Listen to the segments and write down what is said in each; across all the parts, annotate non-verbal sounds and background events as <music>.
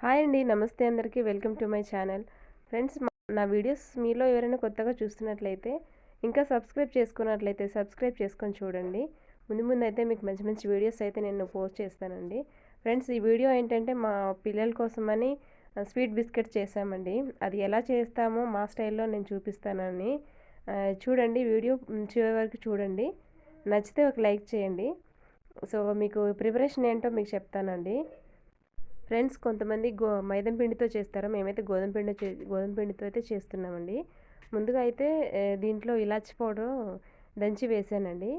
Hi అండి నమస్తే అందరికీ. Welcome to my channel. Friends నా వీడియోస్ మీలో ఎవరైనా కొత్తగా చూస్తున్నట్లయితే ఇంకా సబ్స్క్రైబ్ చేసుకున్నట్లయితే సబ్స్క్రైబ్ చేసుకొని చూడండి. ముందు ముందు అయితే మీకు మంచి మంచి వీడియోస్ అయితే నేను పోస్ట్ చేస్తానండి. ఫ్రెండ్స్ ఈ వీడియో ఏంటంటే మా పిల్లల కోసమని స్వీట్ బిస్కెట్ చేసామండి అది ఎలా చేస్తామో మా స్టైల్లో నేను చూపిస్తానని చూడండి వీడియో చివరి వరకు చూడండి. నచ్చితే ఒక లైక్ చేయండి. సో మీకు ప్రిపరేషన్ ఏంటో మీకు చెప్తానండి. ఫ్రెండ్స్ కొంతమంది గో మైదం పిండితో చేస్తారు? మేమైతే గోధుమ పిండి గోధుమ పిండితో అయితే చేస్తున్నామండి. ముందుగా అయితే దీంట్లో ఇలాచి పౌడర్ దంచి వేసానండి.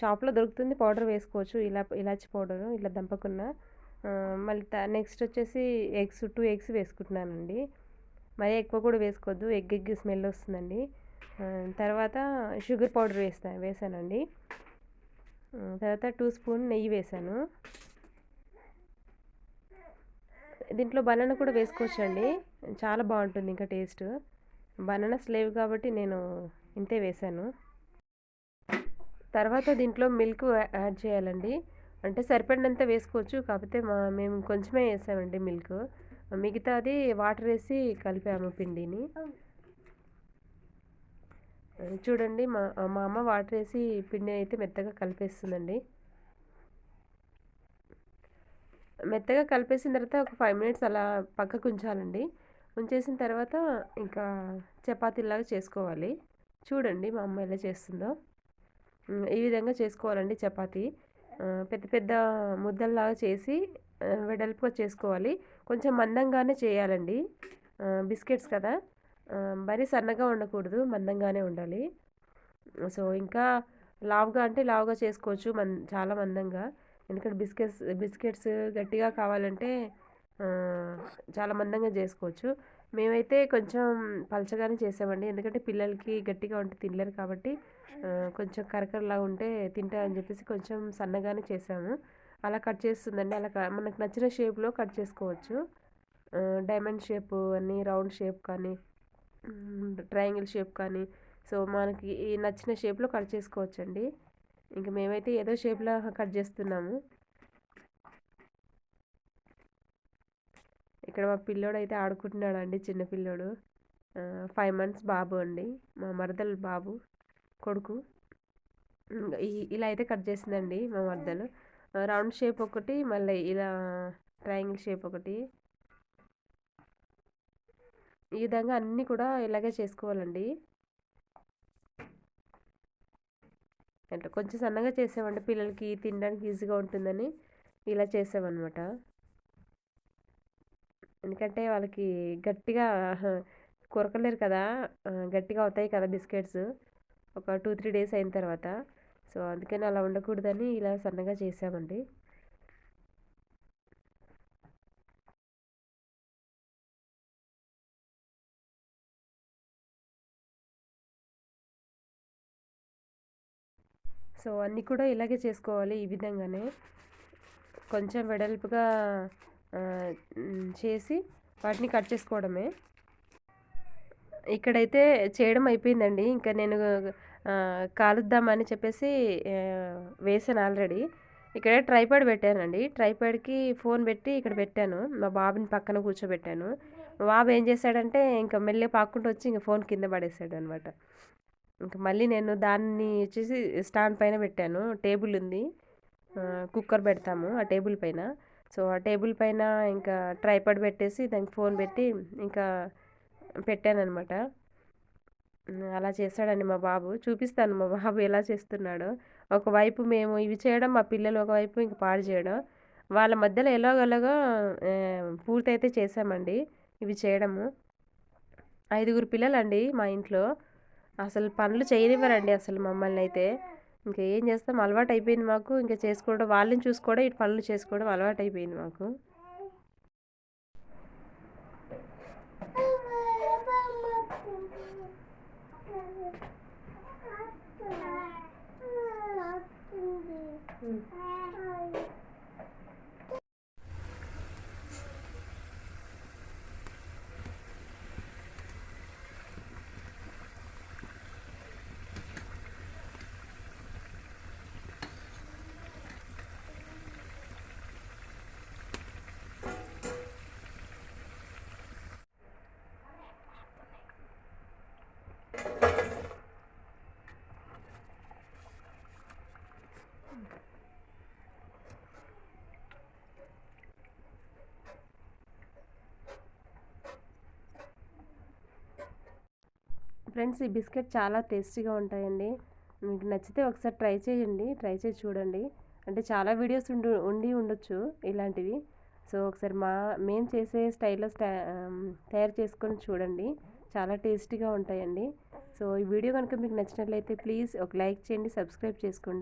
షాప్లో దొరుకుతుంది పౌడర్ వేసుకోవచ్చు. ఇలా ఇలాచి పౌడరు ఇలా దంపకున్న. మళ్ళీ నెక్స్ట్ వచ్చేసి ఎగ్స్ టూ ఎగ్స్ వేసుకుంటున్నానండి. మరీ ఎక్కువ కూడా వేసుకోవద్దు. ఎగ్ ఎగ్ స్మెల్ వస్తుందండి. తర్వాత షుగర్ పౌడర్ వేస్తా వేసానండి. తర్వాత టూ స్పూన్ నెయ్యి వేసాను. దీంట్లో బనానా కూడా వేసుకోవచ్చండి. చాలా బాగుంటుంది ఇంకా టేస్ట్. బనానాస్ లేవు కాబట్టి నేను ఇంతే వేసాను. తర్వాత దీంట్లో మిల్క్ యాడ్ చేయాలండి. అంటే సరిపడినంత వేసుకోవచ్చు. కాకపోతే మా మేము కొంచెమే వేసామండి మిల్క్. మిగతాది వాటర్ వేసి కలిపాము పిండిని. చూడండి మా మా అమ్మ వాటర్ వేసి పిండి అయితే మెత్తగా కలిపేస్తుందండి. మెత్తగా కలిపేసిన తర్వాత ఒక ఫైవ్ మినిట్స్ అలా పక్కకు ఉంచాలండి. ఉంచేసిన తర్వాత ఇంకా చపాతీలాగా చేసుకోవాలి. చూడండి మా అమ్మ ఎలా చేస్తుందో. ఈ విధంగా చేసుకోవాలండి చపాతీ. పెద్ద పెద్ద ముద్దల్లాగా చేసి వెడల్పుగా చేసుకోవాలి. కొంచెం మందంగానే చేయాలండి. బిస్కెట్స్ కదా. మరీ సన్నగా ఉండకూడదు మందంగానే ఉండాలి. సో ఇంకా లావుగా అంటే లావుగా చేసుకోవచ్చు మన్ చాలా మందంగా. ఎందుకంటే బిస్కెట్స్ బిస్కెట్స్ గట్టిగా కావాలంటే చాలా మందంగా చేసుకోవచ్చు. మేమైతే కొంచెం పలచగానే చేసామండి ఎందుకంటే పిల్లలకి గట్టిగా ఉంటే తినలేరు కాబట్టి కొంచెం కరకరలా ఉంటే తింటారని చెప్పేసి కొంచెం సన్నగానే చేసాము. అలా కట్ చేస్తుందండి. అలా మనకు నచ్చిన షేప్లో కట్ చేసుకోవచ్చు. డైమండ్ షేప్ అని రౌండ్ షేప్ కానీ ట్రయాంగిల్ షేప్ కానీ సో మనకి నచ్చిన షేప్లో కట్ చేసుకోవచ్చండి. ఇంక మేమైతే ఏదో షేప్లో కట్ చేస్తున్నాము. ఇక్కడ మా పిల్లోడు అయితే ఆడుకుంటున్నాడు అండి చిన్న పిల్లోడు. ఫైవ్ మంత్స్ బాబు అండి మా మరదలు బాబు కొడుకు. ఇలా అయితే కట్ చేసిందండి మా మరదలు. రౌండ్ షేప్ ఒకటి మళ్ళీ ఇలా ట్రయాంగిల్ షేప్ ఒకటి. ఈ విధంగా అన్నీ కూడా ఇలాగే చేసుకోవాలండి. అంటే. కొంచెం సన్నగా చేసామంటే పిల్లలకి తినడానికి ఈజీగా ఉంటుందని ఇలా చేసామన్నమాట ఎందుకంటే వాళ్ళకి గట్టిగా <laughs> కొరకలేరు కదా. గట్టిగా అవుతాయి కదా బిస్కెట్స్. ఒక టూ త్రీ డేస్ అయిన తర్వాత. సో అందుకని అలా ఉండకూడదని ఇలా సన్నగా చేసామండి. సో అన్నీ కూడా ఇలాగే చేసుకోవాలి ఈ విధంగానే. కొంచెం వెడల్పుగా చేసి వాటిని కట్ చేసుకోవడమే. ఇక్కడైతే చేయడం అయిపోయిందండి. ఇంకా నేను కాలుద్దామని చెప్పేసి వేసాను ఆల్రెడీ. ఇక్కడ ట్రైపాడ్ పెట్టానండి. ట్రైపాడ్కి ఫోన్ పెట్టి ఇక్కడ పెట్టాను. మా బాబుని పక్కన కూర్చోబెట్టాను. మా బాబు ఏం చేశాడంటే ఇంకా మెల్లి పాక్కుంటూ వచ్చి ఇంకా ఫోన్ కింద పడేసాడు అనమాట ఇంకా మళ్ళీ నేను దాన్ని వచ్చేసి స్టాండ్ పైన పెట్టాను. టేబుల్ ఉంది. కుక్కర్ పెడతాము ఆ టేబుల్ పైన. సో ఆ టేబుల్ పైన ఇంకా ట్రైపాడ్ పెట్టేసి దానికి ఫోన్ పెట్టి ఇంకా పెట్టానమాట అలా చేస్తాడండి మా బాబు. చూపిస్తాను మా బాబు ఎలా చేస్తున్నాడో. ఒకవైపు మేము ఇవి చేయడం మా పిల్లలు ఒకవైపు ఇంకా పాడు చేయడం. వాళ్ళ మధ్యలో ఎలాగోలాగా పూర్తయితే చేసామండి ఇవి చేయడము. ఐదుగురు పిల్లలండి మా ఇంట్లో. అసలు పనులు చేయనివ్వరండి అసలు మమ్మల్ని అయితే. ఇంకా ఏం చేస్తాం? అలవాటు అయిపోయింది మాకు. ఇంకా చేసుకోవడం వాళ్ళని చూసుకోవడం ఇటు పనులు చేసుకోవడం అలవాటు అయిపోయింది మాకు. Mm-hmm. ఫ్రెండ్స్ ఈ బిస్కెట్ చాలా టేస్టీగా ఉంటాయండి. మీకు నచ్చితే ఒకసారి ట్రై చేయండి. ట్రై చేసి చూడండి. అంటే చాలా వీడియోస్ ఉండి ఉండి ఉండొచ్చు ఇలాంటివి. సో ఒకసారి మా మేము చేసే స్టైల్లో తయారు చేసుకొని చూడండి. చాలా టేస్టీగా ఉంటాయండి. సో ఈ వీడియో కనుక మీకు నచ్చినట్లయితే ప్లీజ్ ఒక లైక్ చేయండి సబ్స్క్రైబ్ చేసుకోండి.